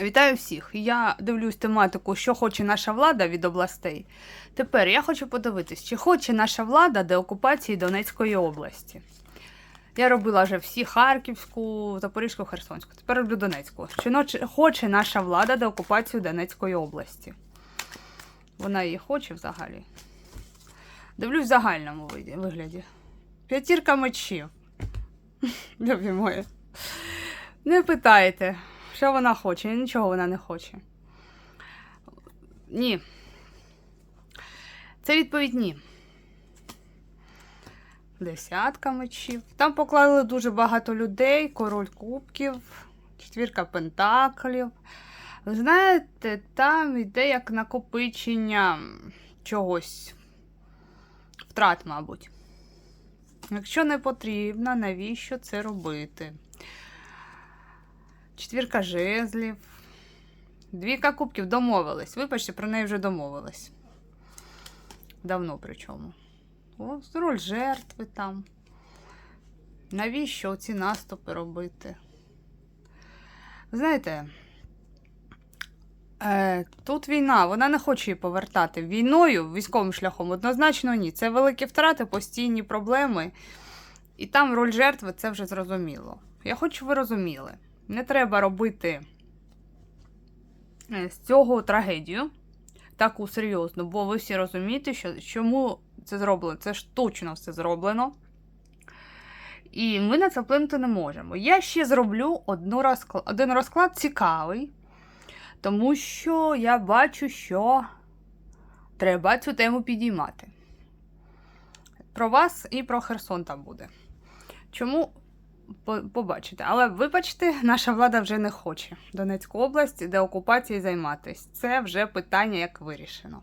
Вітаю всіх! Я дивлюсь тематику, що хоче наша влада від областей. Тепер я хочу подивитись, чи хоче наша влада деокупації Донецької області. Я робила вже всі Харківську, Запорізьку, Херсонську. Тепер роблю Донецьку. Чи хоче наша влада деокупацію Донецької області? Вона її хоче взагалі. Дивлюсь в загальному вигляді. П'ятірка мечів. Любі мої. Не питайте, що вона хоче. Нічого вона не хоче. Ні. Це відповідь ні. Десятка мечів. Там поклали дуже багато людей, король кубків, четвірка пентаклів. Ви знаєте, там йде як накопичення чогось. Втрат, мабуть. Якщо не потрібно, навіщо це робити? Четвірка жезлів. Двійка кубків домовились. Вибачте, про неї вже домовились. Давно причому. О, роль жертви там. Навіщо ці наступи робити? Знаєте, е, тут війна, вона не хоче її повертати. Війною, військовим шляхом, однозначно ні. Це великі втрати, постійні проблеми. І там роль жертви це вже зрозуміло. Я хочу, ви розуміли. Не треба робити е, з цього трагедію таку серйозну, бо ви всі розумієте, що чому це зроблено. Це ж точно все зроблено. І ми на це вплинути не можемо. Я ще зроблю одну розклад, один розклад цікавий, тому що я бачу, що треба цю тему підіймати. Про вас і про Херсон там буде. Чому побачите? Але вибачте, наша влада вже не хоче Донецьку область, деокупації займатись. Це вже питання як вирішено.